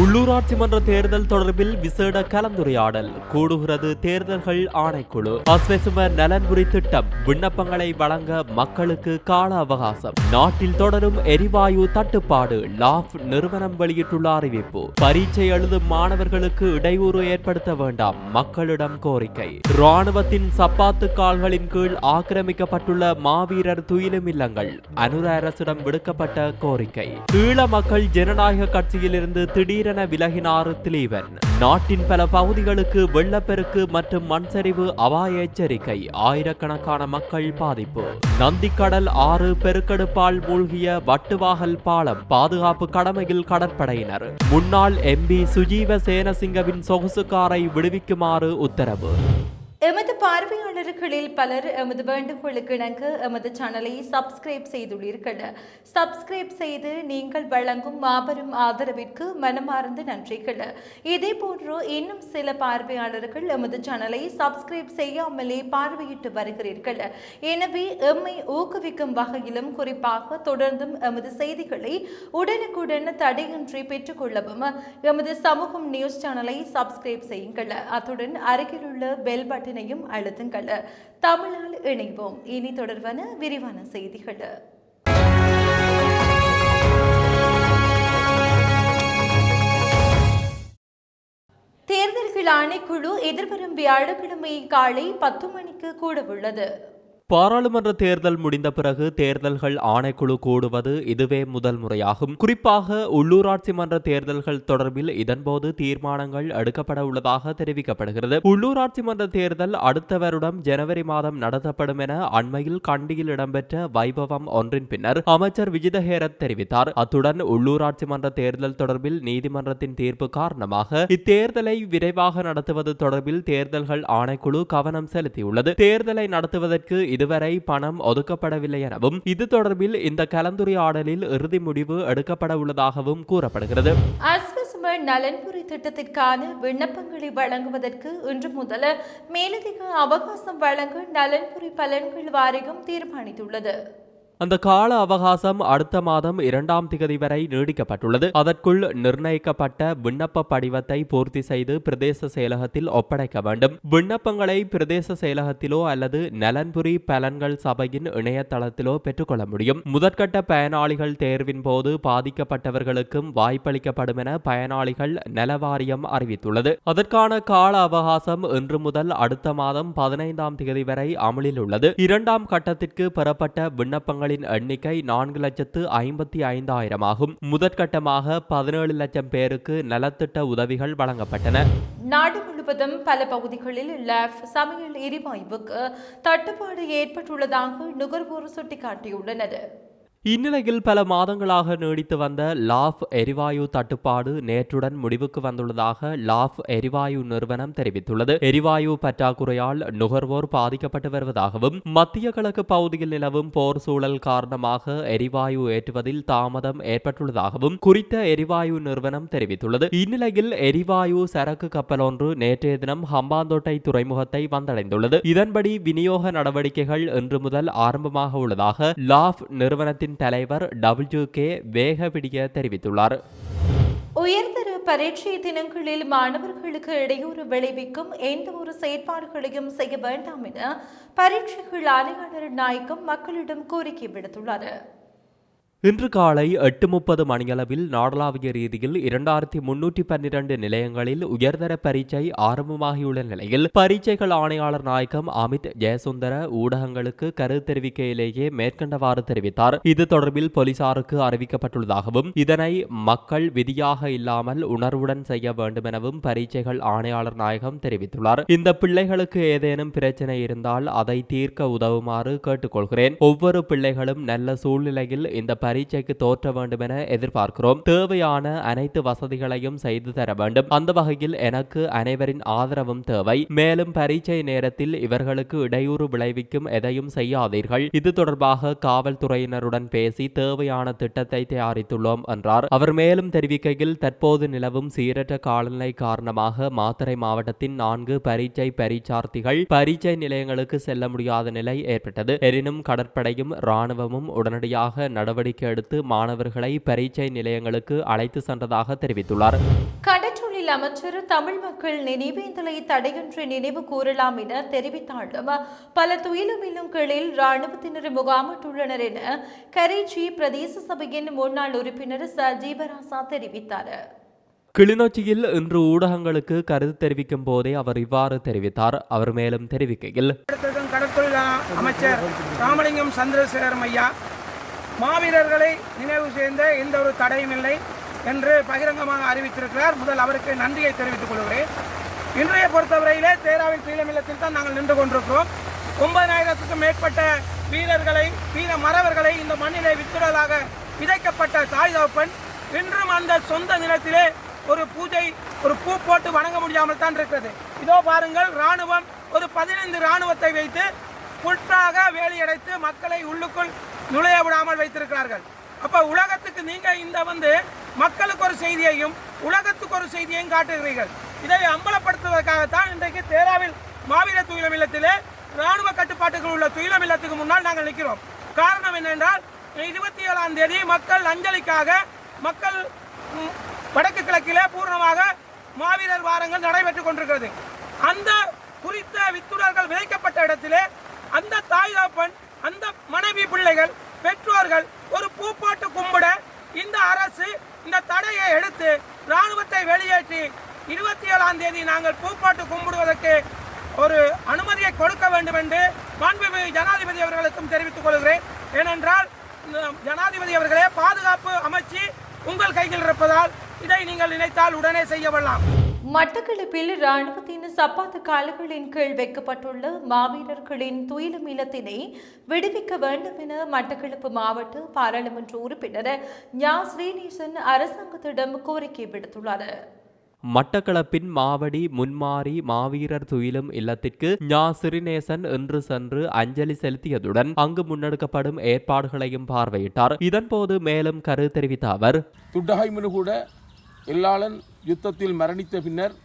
உள்ளூராட்சி மன்ற தேர்தல் தொடர்பில் விசேட கலந்துரையாடல். கூடுகிறது தேர்தல்கள் ஆணைக்குழு. அஸ்வசும நலன்புரி திட்டம் விண்ணப்பங்களை வழங்க மக்களுக்கு கால அவகாசம். நாட்டில் தொடரும் எரிவாயு தட்டுப்பாடு லாப் நிறுவனம் வெளியிட்டுள்ள அறிவிப்பு. பரீட்சை எழுதும் மாணவர்களுக்கு இடையூறு ஏற்படுத்த வேண்டாம் மக்களிடம் கோரிக்கை. ராணுவத்தின் சப்பாத்து கால்களின் கீழ் ஆக்கிரமிக்கப்பட்டுள்ள மாவீரர் துயிலும் இல்லங்கள். அனுர அரசிடம் விடுக்கப்பட்ட கோரிக்கை. ஈழ மக்கள் ஜனநாயக கட்சியிலிருந்து திடீரென விலகினார் திலீவன் நாட்டின் பல பகுதிகளுக்கு வெள்ளப்பெருக்கு மற்றும் மண்சரிவு அபாய எச்சரிக்கை. ஆயிரக்கணக்கான மக்கள் பாதிப்பு. நந்திக்கடல் ஆறு பெருக்கெடுப்பால் மூழ்கிய வட்டுவாகல் பாலம் பாதுகாப்பு கடமையில் கடற்படையினர். முன்னாள் எம்பி சுஜீவ சேனசிங்கவின் சொகுசு காரை விடுவிக்குமாறு உத்தரவு. எமது பார்வையாளர்களில் பலர் எமது வேண்டுகோளுக்கு இணங்க எமது சேனலை சப்ஸ்கிரைப் செய்துள்ளீர்கள். சப்ஸ்கிரைப் செய்து நீங்கள் வழங்கும் மாபெரும் ஆதரவிற்கு மனமார்ந்த நன்றிகள். இதே போன்று இன்னும் சில பார்வையாளர்கள் எமது சேனலை சப்ஸ்கிரைப் செய்யாமலே பார்வையிட்டு வருகிறீர்கள். எனவே எம்மை ஊக்குவிக்கும் வகையிலும் குறிப்பாக தொடர்ந்தும் எமது செய்திகளை உடனுக்குடன் தடையின்றி பெற்றுக்கொள்ளவும் எமது சமூகம் நியூஸ் சேனலை சப்ஸ்கிரைப் செய்யுங்கள். அத்துடன் அருகிலுள்ள பெல் பட்டனையும் அழுத்துங்கள். தமிழால் இணைவோம். இனி தொடர்பான விரிவான செய்திகள். தேர்தல்கள் ஆணைக்குழு எதிர்வரும் வியாழக்கிழமை காலை பத்து மணிக்கு கூடவுள்ளது. பாராளுமன்ற தேர்தல் முடிந்த பிறகு தேர்தல்கள் ஆணைக்குழு கூடுவது இதுவே முதல் முறையாகும். குறிப்பாக உள்ளூராட்சி மன்ற தேர்தல்கள் தொடர்பில் இதன்போது தீர்மானங்கள் எடுக்கப்பட உள்ளதாக தெரிவிக்கப்படுகிறது. உள்ளூராட்சி மன்ற தேர்தல் அடுத்த வருடம் ஜனவரி மாதம் நடத்தப்படும் என அண்மையில் கண்டியில் இடம்பெற்ற வைபவம் ஒன்றின் பின்னர் அமைச்சர் விஜிதஹேரத் தெரிவித்தார். அத்துடன் உள்ளூராட்சி மன்ற தேர்தல் தொடர்பில் நீதிமன்றத்தின் தீர்ப்பு காரணமாக இத்தேர்தலை விரைவாக நடத்துவது தொடர்பில் தேர்தல்கள் ஆணைக்குழு கவனம் செலுத்தியுள்ளது. தேர்தலை நடத்துவதற்கு இதுவரை பணம் ஒதுக்கப்படவில்லை எனவும் இது தொடர்பில் இந்த கலந்துரையாடலில் இறுதி முடிவு எடுக்கப்பட உள்ளதாகவும் கூறப்படுகிறது. அஸ்வசும நலன்புரி திட்டத்திற்கான விண்ணப்பங்களை வழங்குவதற்கு இன்று முதல் மேலதிக அவகாசம் வழங்க நலன்புரி பலன்கள் வாரியம் தீர்மானித்துள்ளது. அந்த கால அவகாசம் அடுத்த மாதம் இரண்டாம் திகதி வரை நீடிக்கப்பட்டுள்ளது. அதற்குள் நிர்ணயிக்கப்பட்ட விண்ணப்ப படிவத்தை பூர்த்தி செய்து பிரதேச செயலகத்தில் ஒப்படைக்க வேண்டும். விண்ணப்பங்களை பிரதேச செயலகத்திலோ அல்லது நலன்புரி பலன்கள் சபையின் இணையதளத்திலோ பெற்றுக்கொள்ள முடியும். முதற்கட்ட பயனாளிகள் தேர்வின் போது பாதிக்கப்பட்டவர்களுக்கும் வாய்ப்பளிக்கப்படும் என பயனாளிகள் நலவாரியம் அறிவித்துள்ளது. அதற்கான கால அவகாசம் இன்று முதல் அடுத்த மாதம் பதினைந்தாம் தேதி வரை அமலில் உள்ளது. இரண்டாம் கட்டத்திற்கு பெறப்பட்ட விண்ணப்பங்கள் விண்ணப்பங்களின் எண்ணிக்கை நான்கு லட்சத்து ஐம்பத்தி ஐந்தாயிரமாகும் முதற்கட்டமாக பதினேழு லட்சம் பேருக்கு நலத்திட்ட உதவிகள் வழங்கப்பட்டன. நாடு முழுவதும் பல பகுதிகளில் லேப் சமையல் எரிவாயுவுக்கு தட்டுப்பாடு ஏற்பட்டுள்ளதாக நுகர்வோர் சுட்டிக்காட்டியுள்ளனர். இந்நிலையில் பல மாதங்களாக நீடித்து வந்த லாஃப் எரிவாயு தட்டுப்பாடு நேற்றுடன் முடிவுக்கு வந்துள்ளதாக லாஃப் எரிவாயு நிறுவனம் தெரிவித்துள்ளது. எரிவாயு பற்றாக்குறையால் நுகர்வோர் பாதிக்கப்பட்டு வருவதாகவும் மத்திய கிழக்கு பகுதியில் நிலவும் போர் சூழல் காரணமாக எரிவாயு ஏற்றுவதில் தாமதம் ஏற்பட்டுள்ளதாகவும் குறித்த எரிவாயு நிறுவனம் தெரிவித்துள்ளது. இந்நிலையில் எரிவாயு சரக்கு கப்பல் ஒன்று நேற்றைய தினம் ஹம்பாந்தோட்டை துறைமுகத்தை வந்தடைந்துள்ளது. இதன்படி விநியோக நடவடிக்கைகள் இன்று முதல் ஆரம்பமாக உள்ளதாக லாஃப் நிறுவனத்தின் தலைவர் டபிள்யூ கே வேகவிடிய தெரிவித்துள்ளார். உயர்தர பரீட்சை தினங்களில் மாணவர்களுக்கு இடையூறு விளைவிக்கும் எந்த ஒரு செயற்பாடுகளையும் செய்ய வேண்டாம் என பரீட்சைகள் ஆணையாளர் நாயகம் மக்களிடம் கோரிக்கை விடுத்துள்ளார். இன்று காலை எட்டு முப்பது மணியளவில் நாடளாவிய ரீதியில் இரண்டாயிரத்தி முன்னூற்றி பன்னிரண்டு நிலையங்களில் உயர்தர பரீட்சை ஆரம்பமாகியுள்ள நிலையில் பரீட்சைகள் ஆணையாளர் நாயகம் அமித் ஜெயசுந்தர ஊடகங்களுக்கு கருத்து தெரிவிக்கையிலேயே மேற்கண்டவாறு தெரிவித்தார். இது தொடர்பில் போலீசாருக்கு அறிவிக்கப்பட்டுள்ளதாகவும் இதனை மக்கள் விதியாக இல்லாமல் உணர்வுடன் செய்ய வேண்டும் எனவும் பரீட்சைகள் ஆணையாளர் நாயகம் தெரிவித்துள்ளார். இந்த பிள்ளைகளுக்கு ஏதேனும் பிரச்சனை இருந்தால் அதை தீர்க்க உதவுமாறு கேட்டுக்கொள்கிறேன். ஒவ்வொரு பிள்ளைகளும் நல்ல சூழ்நிலையில் இந்த பரீட்சைக்கு தோற்ற வேண்டும் என எதிர்பார்க்கிறோம். தேவையான அனைத்து வசதிகளையும் செய்து தர வேண்டும். அந்த வகையில் எனக்கு அனைவரின் ஆதரவும் தேவை. மேலும் பரீட்சை நேரத்தில் இவர்களுக்கு இடையூறு விளைவிக்கும் எதையும் செய்யாதீர்கள். இது தொடர்பாக காவல்துறையினருடன் பேசி தேவையான திட்டத்தை தயாரித்துள்ளோம் என்றார். அவர் மேலும் தெரிவிக்கையில் தற்போது நிலவும் சீரற்ற காலநிலை காரணமாக மாத்தறை மாவட்டத்தின் நான்கு பரீட்சை பரீட்சார்த்திகள் பரீட்சை நிலையங்களுக்கு செல்ல முடியாத நிலை ஏற்பட்டது. எனினும் கடற்படையும் ராணுவமும் உடனடியாக நடவடிக்கை எடுத்து மாணவர்களை பரீட்சை நிலையங்களுக்கு அழைத்து சென்றதாக தெரிவித்துள்ளார். கடற்றொழில் அமைச்சர் தமிழ் மக்கள் நினைவேந்தலை தடையின்றி நினைவு கூறலாம் என தெரிவித்தாலும் பல துயிலுமில்லும் கீழில் ராணுவத்தினர் முகாமிட்டுள்ளனர் என கரைச்சி பிரதேச சபையின் முன்னாள் உறுப்பினர் ச. ஜீவராசா தெரிவித்தார். கிளிநொச்சியில் இன்று ஊடகங்களுக்கு கருத்து தெரிவிக்கும் போதே அவர் இவ்வாறு தெரிவித்தார். அவர் மேலும் தெரிவிக்கையில் அமைச்சர் ராமலிங்கம் சந்திரசேகரம் ஐயா மாவீரர்களை நினைவு செய்த எந்த ஒரு தடையும் இல்லை என்று பகிரங்கமாக அறிவித்திருக்கிறார். முதல் அவருக்கு நன்றியை தெரிவித்துக் கொள்கிறேன். இன்றைய பொறுத்தவரையிலே தேராவின் சீலமில்லத்தில் தான் நாங்கள் நின்று கொண்டிருக்கிறோம். ஒன்பதாயிரத்துக்கும் மேற்பட்ட வீரர்களை வீர மறவர்களை இந்த மண்ணிலே வித்துடலாக விதைக்கப்பட்ட தாய் தகப்பன் இன்றும் அந்த சொந்த நிலத்திலே ஒரு பூஜை ஒரு பூ போட்டு வணங்க முடியாமல் தான் இருக்கிறது. இதோ பாருங்கள் ராணுவம் ஒரு பதினைந்து ராணுவத்தை வைத்து புற்றாக வேலியடைத்து மக்களை உள்ளுக்குள் நுழைய விடாமல் வைத்திருக்கிறார்கள். அப்போ உலகத்துக்கு நீங்கள் இந்த வந்து மக்களுக்கு ஒரு செய்தியையும் உலகத்துக்கு ஒரு செய்தியையும் காட்டுகிறீர்கள். இதை அம்பலப்படுத்துவதற்காகத்தான் இன்றைக்கு தேராவில் மாவீர துயிலம் இல்லத்திலே ராணுவ கட்டுப்பாட்டுகள் உள்ள துயிலம் இல்லத்துக்கு முன்னால் நாங்கள் நிற்கிறோம். காரணம் என்னென்றால் இருபத்தி ஏழாம் தேதி மக்கள் அஞ்சலிக்காக மக்கள் வடக்கு கிழக்கிலே பூர்ணமாக மாவீரர் வாரங்கள் நடைபெற்றுக் கொண்டிருக்கிறது. அந்த குறித்த வித்துடர்கள் விதைக்கப்பட்ட இடத்திலே அந்த தாய்தாப்பன் அந்த மனைவி பிள்ளைகள் பெற்றோர்கள் ஒரு பூப்பாட்டு கும்பிட இந்த அரசு இந்த தடையை எடுத்து ராணுவத்தை வெளியேற்றி இருபத்தி ஏழாம் தேதி நாங்கள் பூப்பாட்டு கும்பிடுவதற்கு ஒரு அனுமதியை கொடுக்க வேண்டும் என்று மாண்புமிகு ஜனாதிபதி அவர்களுக்கும் தெரிவித்துக் கொள்கிறேன். ஏனென்றால் ஜனாதிபதி அவர்களே பாதுகாப்பு அமைச்சு உங்கள் கையில் இருப்பதால் இதை நீங்கள் நினைத்தால் உடனே செய்யவல்லாம் மட்டக்களப்பில் ராணுவத்தின் சப்பாத்து கால்களின் கீழ் வைக்கப்பட்டுள்ள மாவீரர்களின் துயிலும் இல்லத்தினை விடுவிக்க வேண்டும் என மட்டக்களப்பு மாவட்ட பாராளுமன்ற உறுப்பினர் ஞா. ஸ்ரீநேசன் அரசாங்கத்திடம் கோரிக்கை விடுத்துள்ளார். மட்டக்களப்பின் மாவடி முன்மாறி மாவீரர் துயிலும் இல்லத்திற்கு ஞா. சிறிநேசன் இன்று சென்று அஞ்சலி செலுத்தியதுடன் அங்கு முன்னெடுக்கப்படும் ஏற்பாடுகளையும் பார்வையிட்டார். இதன்போது மேலும் கருத்து தெரிவித்த அவர் துட்டகைமனு கூட எல்லாளன் யுத்தத்தில் மரணித்த பின்னர்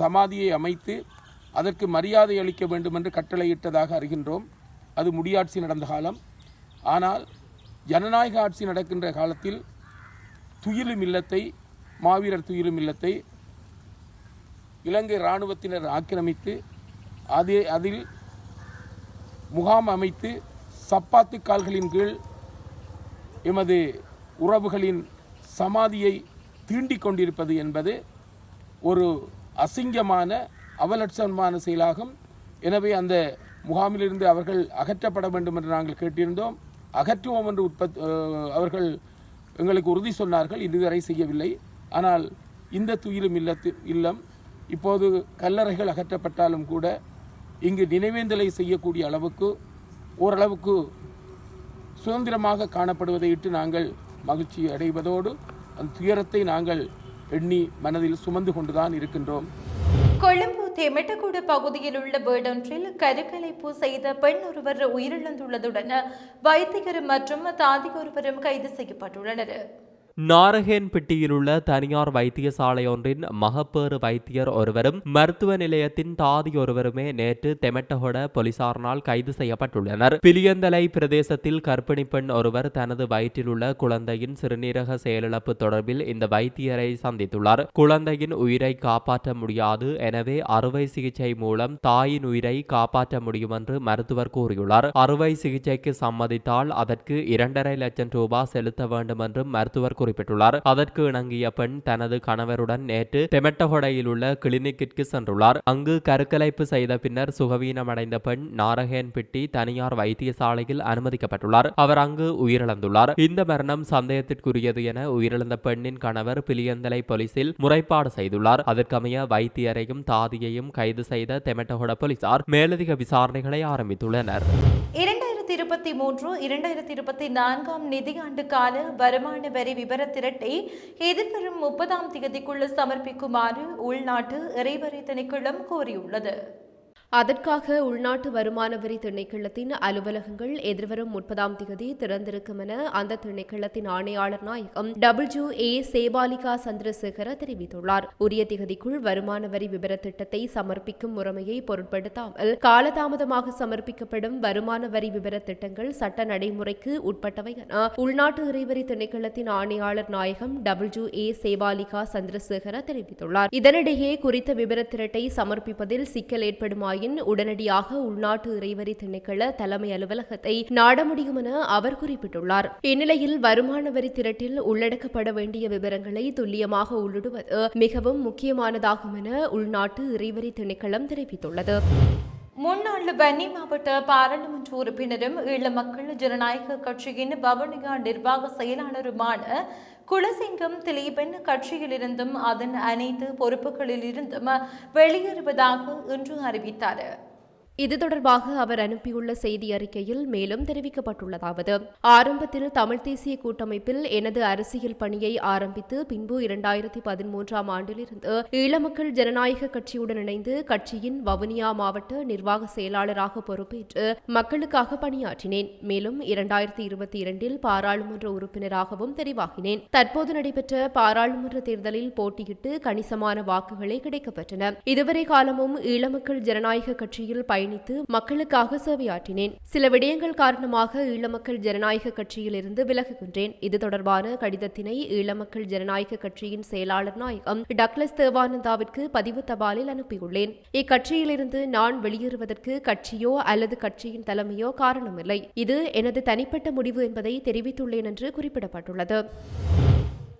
சமாதியை அமைத்து அதற்கு மரியாதை அளிக்க வேண்டும் என்று கட்டளையிட்டதாக அறிகின்றோம். அது முடியாட்சி நடந்த காலம். ஆனால் ஜனநாயக ஆட்சி நடக்கின்ற காலத்தில் துயிலும் இல்லத்தை மாவீரர் துயிலும் இல்லத்தை இலங்கை இராணுவத்தினர் ஆக்கிரமித்து அதே அதில் முகாம் அமைத்து சப்பாத்து கால்களின் கீழ் எமது உறவுகளின் சமாதியை தீண்டிக் கொண்டிருப்பது என்பது ஒரு அசிங்கமான அவலட்சணமான செயலாகும். எனவே அந்த முகாமிலிருந்து அவர்கள் அகற்றப்பட வேண்டும் என்று நாங்கள் கேட்டிருந்தோம். அகற்றுவோம் என்று உற்பத் அவர்கள் எங்களுக்கு உறுதி சொன்னார்கள். இதுவரை செய்யவில்லை. ஆனால் இந்த துயிலும் இல்லத்து இல்லம். இப்போது கல்லறைகள் அகற்றப்பட்டாலும் கூட இங்கு நினைவேந்தலை செய்யக்கூடிய அளவுக்கு ஓரளவுக்கு சுதந்திரமாக காணப்படுவதை இட்டு நாங்கள் மகிழ்ச்சி அடைவதோடு அந்த துயரத்தை நாங்கள் எண்ணி மனதில் சுமந்து கொண்டுதான் இருக்கின்றோம். கொழும்பு தெமெட்டகுடு பகுதியில் உள்ள வீடொன்றில் கருக்கலைப்பு செய்த பெண் ஒருவர் உயிரிழந்துள்ளதுடன் வைத்தியரும் மற்றும் தாதி ஒருவரும் கைது செய்யப்பட்டுள்ளனர். நாரகேன்பட்டியிலுள்ள தனியார் வைத்தியசாலை ஒன்றின் மகப்பேறு வைத்தியர் ஒருவரும் மருத்துவ நிலையத்தின் தாதி ஒருவருமே நேற்று தெமட்டகொட போலீசாரினால் கைது செய்யப்பட்டுள்ளனர். பிலியந்தலை பிரதேசத்தில் கர்ப்பிணி பெண் ஒருவர் தனது வயிற்றில் உள்ள குழந்தையின் சிறுநீரக செயலிழப்பு தொடர்பில் இந்த வைத்தியரை சந்தித்துள்ளார். குழந்தையின் உயிரை காப்பாற்ற முடியாது எனவே அறுவை சிகிச்சை மூலம் தாயின் உயிரை காப்பாற்ற முடியும் என்று மருத்துவர் கூறியுள்ளார். அறுவை சிகிச்சைக்கு சம்மதித்தால் அதற்கு இரண்டரை லட்சம் ரூபாய் செலுத்த வேண்டும் என்றும் மருத்துவர் குறிப்பிட்டுள்ளார். அதற்கு இணங்கிய பெண் தனது கணவருடன் நேற்று தெமெட்டஹொடையில் உள்ள கிளினிக்கிற்கு சென்றுள்ளார். அங்கு கருக்கலைப்பு செய்த பின்னர் சுகவீனமடைந்த பெண் நாரகேன்பிட்டி தனியார் வைத்தியசாலையில் அனுமதிக்கப்பட்டுள்ளார். அவர் அங்கு உயிரிழந்துள்ளார். இந்த மரணம் சந்தேகத்திற்குரியது என உயிரிழந்த பெண்ணின் கணவர் பிலியந்தலை போலீசில் முறைப்பாடு செய்துள்ளார். அதற்கமைய வைத்தியரையும் தாதியையும் கைது செய்த தெமெட்டஹொட போலீசார் மேலதிக விசாரணைகளை ஆரம்பித்துள்ளனர். இரண்டாயிரத்தி இருபத்தி மூன்று இரண்டாயிரத்தி இருபத்தி நான்காம் நிதியாண்டு கால வருமான வரி விவர திரட்டை எதிர்வரும் முப்பதாம் தேதிக்குள் சமர்ப்பிக்குமாறு உள்நாட்டு இறைவரி திணைக்களம் கோரியுள்ளது. அதற்காக உள்நாட்டு வருமான வரி திணைக்களத்தின் அலுவலகங்கள் எதிர்வரும் முப்பதாம் தேதி திறந்திருக்கும் என அந்த திணைக்களத்தின் ஆணையாளர் நாயகம் டபிள்யூ ஏ சேபாலிகா சந்திரசேகர தெரிவித்துள்ளார். உரிய திகதிக்குள் வருமான வரி விவர திட்டத்தை சமர்ப்பிக்கும் முறைமையை பொருட்படுத்தாமல் காலதாமதமாக சமர்ப்பிக்கப்படும் வருமான வரி விவர திட்டங்கள் சட்ட நடைமுறைக்கு உட்பட்டவை என உள்நாட்டு இறைவரி திணைக்களத்தின் ஆணையாளர் நாயகம் டபிள்யூ ஏ சேபாலிகா சந்திரசேகர தெரிவித்துள்ளார். இதனிடையே குறித்த விவர திரட்டை சமர்ப்பிப்பதில் சிக்கல் ஏற்படுமாயின் உடனடியாக உள்நாட்டு இறைவரி திணைக்கள தலைமை அலுவலகத்தை நாட முடியும் என அவர் குறிப்பிட்டுள்ளார். இந்நிலையில் வருமான வரி திரட்டில் உள்ளடக்கப்பட வேண்டிய விவரங்களை துல்லியமாக உள்ளிடுவது மிகவும் முக்கியமானதாகும் என உள்நாட்டு இறைவரி திணைக்களம் தெரிவித்துள்ளது. முன்னாள் வன்னி மாவட்ட பாராளுமன்ற உறுப்பினரும் ஈழ மக்கள் ஜனநாயக கட்சியின் வவுனியா நிர்வாக செயலாளருமான குலசிங்கம் திலீபன் கட்சியிலிருந்தும் அதன் அனைத்து பொறுப்புகளிலிருந்தும் வெளியேறுவதாக இன்று அறிவித்தார். இது தொடர்பாக அவர் அனுப்பியுள்ள செய்தி அறிக்கையில் மேலும் தெரிவிக்கப்பட்டுள்ளதாவது. ஆரம்பத்தில் தமிழ் தேசிய கூட்டமைப்பில் எனது அரசியல் பணியை ஆரம்பித்து பின்பு இரண்டாயிரத்தி பதிமூன்றாம் ஆண்டிலிருந்து ஈழமக்கள் ஜனநாயக கட்சியுடன் இணைந்து கட்சியின் வவுனியா மாவட்ட நிர்வாக செயலாளராக பொறுப்பேற்று மக்களுக்காக பணியாற்றினேன். மேலும் இரண்டாயிரத்தி இருபத்தி இரண்டில் பாராளுமன்ற உறுப்பினராகவும் தெரிவாகினேன். தற்போது நடைபெற்ற பாராளுமன்ற தேர்தலில் போட்டியிட்டு கணிசமான வாக்குகளே கிடைக்கப்பெற்றன. இதுவரை காலமும் ஈழமக்கள் ஜனநாயக கட்சியில் பயணித்து மக்களுக்காக சேவையாற்றினேன். சில விடயங்கள் காரணமாக ஈழமக்கள் ஜனநாயக கட்சியில் இருந்து விலகுகின்றேன். இது தொடர்பான கடிதத்தினை ஈழமக்கள் ஜனநாயக கட்சியின் செயலாளர் நாயகம் டக்ளஸ் தேவானந்தாவிற்கு பதிவு தபாலில் அனுப்பியுள்ளேன். இக்கட்சியிலிருந்து நான் வெளியேறுவதற்கு கட்சியோ அல்லது கட்சியின் தலைமையோ காரணமில்லை. இது எனது தனிப்பட்ட முடிவு என்பதை தெரிவித்துள்ளேன் என்று குறிப்பிடப்பட்டுள்ளது.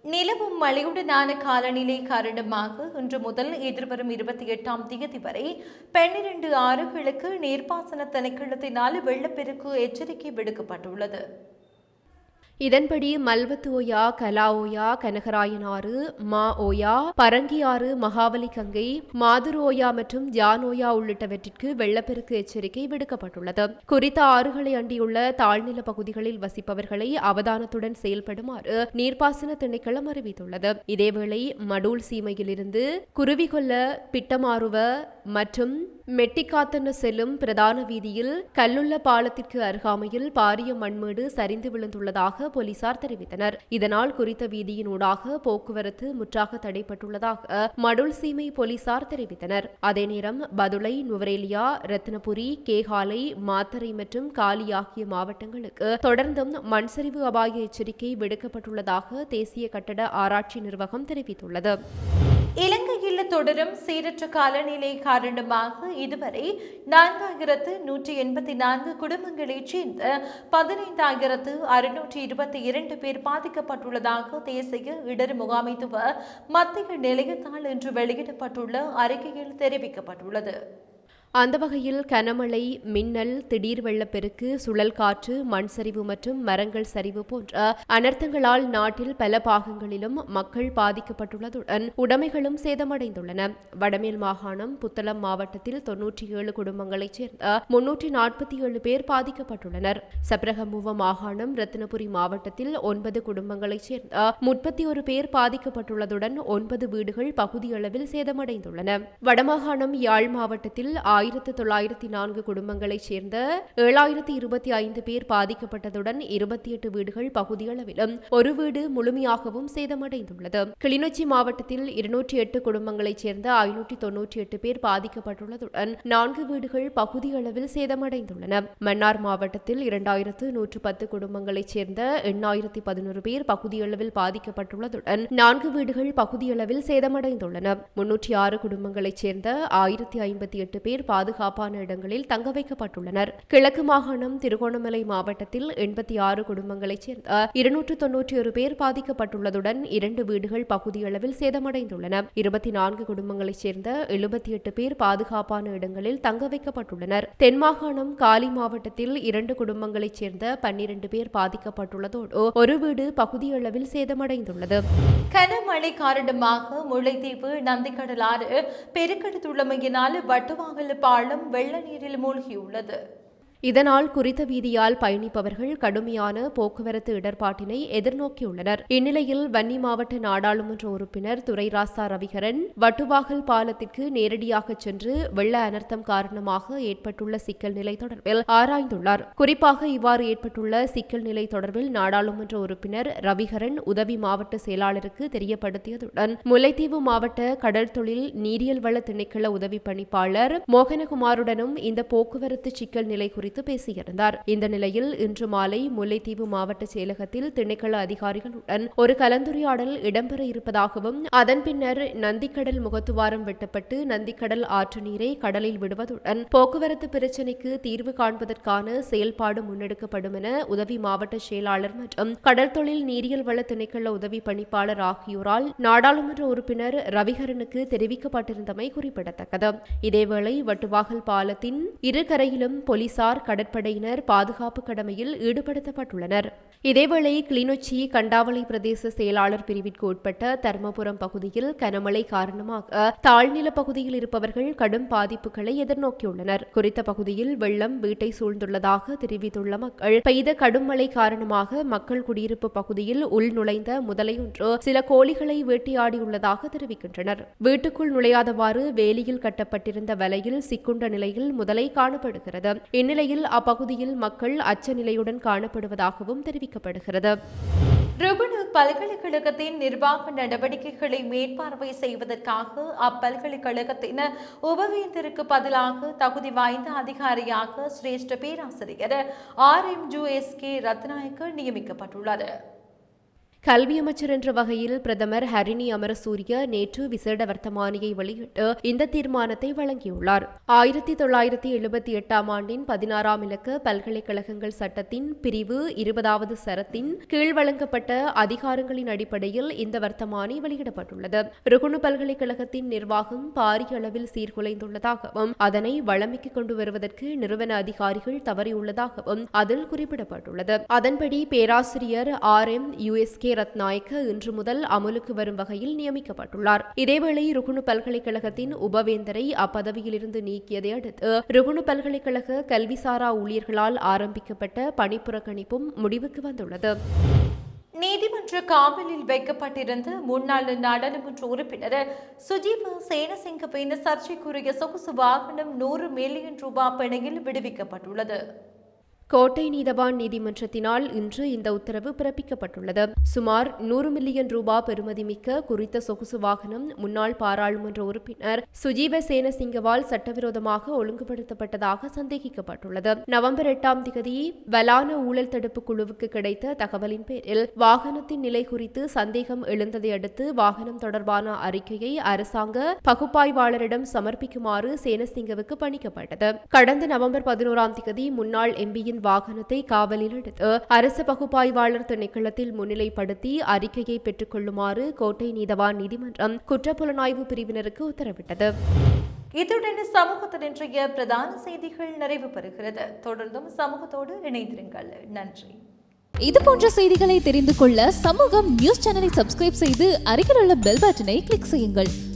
நிலவும் மழையுடனான காலநிலை காரணமாக இன்று முதல் எதிர்வரும் இருபத்தி எட்டாம் தேதி வரை பன்னிரண்டு ஆறுகளுக்கு நீர்ப்பாசன திணைக்களத்தினால் வெள்ளப்பெருக்கு எச்சரிக்கை விடுக்கப்பட்டுள்ளது. இதன்படி மல்வத்து ஓயா கலா ஓயா கனகராயனாறு மா ஓயா பரங்கியாறு மகாவலி கங்கை மாதுரோயா மற்றும் ஜானோயா ஓயா உள்ளிட்டவற்றிற்கு வெள்ளப்பெருக்கு எச்சரிக்கை விடுக்கப்பட்டுள்ளது. குறித்த ஆறுகளை அண்டியுள்ள தாழ்நில பகுதிகளில் வசிப்பவர்களை அவதானத்துடன் செயல்படுமாறு நீர்ப்பாசன திணைக்களம் அறிவித்துள்ளது. இதேவேளை மடூல் சீமையிலிருந்து குருவிகொல்ல பிட்டமாறுவ மற்றும் மெட்டிக்காத்தன செல்லும் பிரதான வீதியில் கல்லுள்ள பாலத்திற்கு அருகாமையில் பாரிய மண்மேடு சரிந்து விழுந்துள்ளதாக போலீசார் தெரிவித்தனர். இதனால் குறித்த வீதியின் ஊடாக போக்குவரத்து முற்றாக தடைப்பட்டுள்ளதாக மடுள் சீமை போலீசார் தெரிவித்தனர். அதே நேரம் பதுளை நுவரேலியா ரத்னபுரி கேகாலை மாத்தரை மற்றும் காலி ஆகிய மாவட்டங்களுக்கு தொடர்ந்தும் மண்சரிவு அபாய எச்சரிக்கை விடுக்கப்பட்டுள்ளதாக தேசிய கட்டட ஆராய்ச்சி நிர்வாகம் தெரிவித்துள்ளது. இலங்கையில் தொடரும் சீரற்ற காலநிலை காரணமாக இதுவரை நான்காயிரத்து நூற்றி எண்பத்தி நான்கு குடும்பங்களைச் சேர்ந்த பதினைந்தாயிரத்து அறுநூற்றி இருபத்தி இரண்டு பேர் பாதிக்கப்பட்டுள்ளதாக தேசிய இடர் முகாமைத்துவ மத்திய நிலையத்தால் இன்று வெளியிடப்பட்டுள்ள அறிக்கையில் தெரிவிக்கப்பட்டுள்ளது. அந்த வகையில் கனமழை மின்னல் திடீர் வெள்ளப்பெருக்கு சுழல் காற்று மண் சரிவு மற்றும் மரங்கள் சரிவு போன்ற அனர்த்தங்களால் நாட்டில் பல பாகங்களிலும் மக்கள் பாதிக்கப்பட்டுள்ளதுடன் உடைமைகளும் சேதமடைந்துள்ளன. வடமேல் மாகாணம் புத்தளம் மாவட்டத்தில் தொன்னூற்றி ஏழு குடும்பங்களைச் சேர்ந்த முன்னூற்றி நாற்பத்தி ஏழு பேர் பாதிக்கப்பட்டுள்ளனர். சப்ரகமுவ மாகாணம் ரத்தினபுரி மாவட்டத்தில் ஒன்பது குடும்பங்களைச் சேர்ந்த முப்பத்தி ஒரு பேர் பாதிக்கப்பட்டுள்ளதுடன் ஒன்பது வீடுகள் பகுதியளவில் சேதமடைந்துள்ளன. வடமாகாணம் யாழ் மாவட்டத்தில் ஆயிரத்து தொள்ளாயிரத்தி நான்கு குடும்பங்களைச் சேர்ந்த ஏழாயிரத்தி இருபத்தி ஐந்து பேர் பாதிக்கப்பட்டதுடன் இருபத்தி எட்டு வீடுகள் பகுதியளவிலும் ஒரு வீடு முழுமையாகவும் சேதமடைந்துள்ளது. கிளிநொச்சி மாவட்டத்தில் இருநூற்றி எட்டு குடும்பங்களைச் சேர்ந்த ஐநூற்றி தொன்னூற்றி எட்டு பேர் பாதிக்கப்பட்டுள்ளதுடன் நான்கு வீடுகள் பகுதியளவில் சேதமடைந்துள்ளன. மன்னார் மாவட்டத்தில் இரண்டாயிரத்து நூற்று பத்து குடும்பங்களைச் சேர்ந்த எண்ணாயிரத்தி பதினோரு பேர் பகுதியளவில் பாதிக்கப்பட்டுள்ளதுடன் நான்கு வீடுகள் பகுதியளவில் சேதமடைந்துள்ளன. முன்னூற்றி ஆறு குடும்பங்களைச் சேர்ந்த ஆயிரத்தி ஐம்பத்தி எட்டு பேர் பாதுகாப்பான இடங்களில் தங்க வைக்கப்பட்டுள்ளனர். கிழக்கு மாகாணம் திருகோணமலை மாவட்டத்தில் எண்பத்தி ஆறு குடும்பங்களைச் சேர்ந்த இருநூற்று தொன்னூற்றி ஒரு பேர் பாதிக்கப்பட்டுள்ளதுடன் இரண்டு வீடுகள் பகுதியளவில் சேதமடைந்துள்ளன. இருபத்தி நான்கு குடும்பங்களைச் சேர்ந்த எழுபத்தி எட்டு பேர் பாதுகாப்பான இடங்களில் தங்க வைக்கப்பட்டுள்ளனர். தென்மாகாணம் காலி மாவட்டத்தில் இரண்டு குடும்பங்களைச் சேர்ந்த பன்னிரண்டு பேர் பாதிக்கப்பட்டுள்ளதோடு ஒரு வீடு பகுதியளவில் சேதமடைந்துள்ளது. கனமழை காரணமாக முல்லைத்தீவு நந்திக்கடலாறு பெருக்கெடுத்துள்ளமையினால் வட்டுவாங்கல் பாலம் வெள்ள நீரில் மூழ்கியுள்ளது. இதனால் குறித்த வீதியால் பயணிப்பவர்கள் கடுமையான போக்குவரத்து இடர்பாட்டினை எதிர்நோக்கியுள்ளனர். இந்நிலையில் வன்னி மாவட்ட நாடாளுமன்ற உறுப்பினர் துரைராசா ரவிகரன் வட்டுவாகல் பாலத்திற்கு நேரடியாக சென்று வெள்ள அனர்த்தம் காரணமாக ஏற்பட்டுள்ள சிக்கல் நிலை தொடர்பில் ஆராய்ந்துள்ளார். குறிப்பாக இவ்வாறு ஏற்பட்டுள்ள சிக்கல் நிலை தொடர்பில் நாடாளுமன்ற உறுப்பினர் ரவிகரன் உதவி மாவட்ட செயலாளருக்கு தெரியப்படுத்தியதுடன் முல்லைத்தீவு மாவட்ட கடல் தொழில் நீரியல் வள திணைக்கள உதவி பணிப்பாளர் மோகனகுமாருடனும் இந்த போக்குவரத்து சிக்கல் நிலை குறித்து பேசியிருந்தார். இந்த நிலையில் இன்று மாலை முல்லைத்தீவு மாவட்ட செயலகத்தில் திணைக்கள அதிகாரிகளுடன் ஒரு கலந்துரையாடல் இடம்பெற இருப்பதாகவும் அதன் பின்னர் நந்திக்கடல் முகத்துவாரம் வெட்டப்பட்டு நந்திக்கடல் ஆற்று நீரை கடலில் விடுவதுடன் போக்குவரத்து பிரச்சினைக்கு தீர்வு காண்பதற்கான செயல்பாடு முன்னெடுக்கப்படும் என உதவி மாவட்ட செயலாளர் மற்றும் கடல் தொழில் நீரியல் வள திணைக்கள உதவி பணிப்பாளர் ஆகியோரால் நாடாளுமன்ற உறுப்பினர் ரவிகரனுக்கு தெரிவிக்கப்பட்டிருந்தமை குறிப்பிடத்தக்கது. இதேவேளை வட்டுவாகல் பாலத்தின் இரு கரையிலும் போலீசார் கடற்படையினர் பாதுகாப்பு கடமையில் ஈடுபடுத்தப்பட்டுள்ளனர். இதேவேளை கிளிநொச்சி கண்டாவளை பிரதேச செயலாளர் பிரிவிற்கு உட்பட்ட தர்மபுரம் பகுதியில் கனமழை காரணமாக தாழ்நில பகுதியில் இருப்பவர்கள் கடும் பாதிப்புகளை எதிர்நோக்கியுள்ளனர். குறித்த பகுதியில் வெள்ளம் வீட்டை சூழ்ந்துள்ளதாக தெரிவித்துள்ள மக்கள் பெய்த கடும் மழை காரணமாக மக்கள் குடியிருப்பு பகுதியில் உள் நுழைந்த முதலையொன்று சில கோழிகளை வேட்டையாடியுள்ளதாக தெரிவிக்கின்றனர். வீட்டுக்குள் நுழையாதவாறு வேலியில் கட்டப்பட்டிருந்த வலையில் சிக்குண்ட நிலையில் முதலை காணப்படுகிறது. இந்நிலை இந்நிலையில் அப்பகுதியில் மக்கள் அச்ச நிலையுடன் காணப்படுவதாகவும் தெரிவிக்கப்படுகிறது. ருகுணு பல்கலைக்கழகத்தின் நிர்வாக நடவடிக்கைகளை மேற்பார்வை செய்வதற்காக அப்பல்கலைக்கழகத்தின் உபவேந்தருக்கு பதிலாக தகுதி வாய்ந்த அதிகாரியாக சிரேஷ்ட பேராசிரியர் R M J S K Ratnayake நியமிக்கப்பட்டுள்ளார் கல்வி அமைச்சர் என்ற வகையில் பிரதமர் ஹரிணி அமரசூரிய நேற்று விசேட வர்த்தமானியை வெளியிட்டு இந்த தீர்மானத்தை வழங்கியுள்ளார். ஆயிரத்தி தொள்ளாயிரத்தி எழுபத்தி எட்டாம் ஆண்டின் பதினாறாம் இலக்க பல்கலைக்கழகங்கள் சட்டத்தின் பிரிவு இருபதாவது சரத்தின் கீழ் வழங்கப்பட்ட அதிகாரங்களின் அடிப்படையில் இந்த வர்த்தமானி வெளியிடப்பட்டுள்ளது. ருகுணு பல்கலைக்கழகத்தின் நிர்வாகம் பாரிய அளவில் சீர்குலைந்துள்ளதாகவும் அதனை வளமிக்கு கொண்டு வருவதற்கு நிறுவன அதிகாரிகள் தவறியுள்ளதாகவும் அதில் குறிப்பிடப்பட்டுள்ளது. அதன்படி பேராசிரியர் ஆர் எம் யுஎஸ்கே ரத்நாயக்க இன்று முதல் அமலுக்கு வரும் வகையில் நியமிக்கப்பட்டுள்ளார். இதேவேளை ருகுணு பல்கலைக்கழகத்தின் உபவேந்தரை அப்பதவியிலிருந்து நீக்கியதை அடுத்து ருகுணு பல்கலைக்கழக கல்விசாரா ஊழியர்களால் ஆரம்பிக்கப்பட்ட பணிப்புறக்கணிப்பும் முடிவுக்கு வந்துள்ளது. நீதிமன்ற காவலில் வைக்கப்பட்டிருந்த முன்னாள் நாடாளுமன்ற உறுப்பினர் சுஜீவ சேனசிங்கவின் சர்ச்சைக்குரிய சொகுசு வாகனம் நூறு மில்லியன் ரூபாய் பிணையில் விடுவிக்கப்பட்டுள்ளது. கோட்டை நீதவான் நீதிமன்றத்தினால் இன்று இந்த உத்தரவு பிறப்பிக்கப்பட்டுள்ளது. சுமார் நூறு மில்லியன் ரூபா பெறுமதிமிக்க குறித்த சொகுசு வாகனம் முன்னாள் பாராளுமன்ற உறுப்பினர் சுஜீவ சேனசிங்கவால் சட்டவிரோதமாக ஒழுங்குபடுத்தப்பட்டதாக சந்தேகிக்கப்பட்டுள்ளது. நவம்பர் எட்டாம் தேதி வலான ஊழல் தடுப்பு குழுவுக்கு கிடைத்த தகவலின் பேரில் வாகனத்தின் நிலை குறித்து சந்தேகம் எழுந்ததை அடுத்து வாகனம் தொடர்பான அறிக்கையை அரசாங்க பகுப்பாய்வாளரிடம் சமர்ப்பிக்குமாறு சேனசிங்கவுக்கு பணிக்கப்பட்டது. கடந்த நவம்பர் பதினோராம் திகதி முன்னாள் எம்பியின் வாகனத்தை காவலில் எடுத்து அரசு பகுப்பாய்வாளர் திணைக்களத்தில் முன்னிலைப்படுத்தி அறிக்கையை பெற்றுக் கொள்ளுமாறு கோட்டை நீதவான் நீதிமன்றம் குற்றப்புலனாய்வு பிரிவினருக்கு உத்தரவிட்டது. இத்துடன் சமூகத்தின் இன்றைய பிரதான செய்திகள் நிறைவு பெறுகிறது. தொடர்ந்தும் சமூகத்தோடு இணைந்திருங்கள். நன்றி. இது போன்ற செய்திகளை தெரிந்து கொள்ள சமூகம் நியூஸ் சேனலை சப்ஸ்கிரைப் செய்து அருகில் உள்ள பெல் பட்டனை கிளிக் செய்யுங்கள்.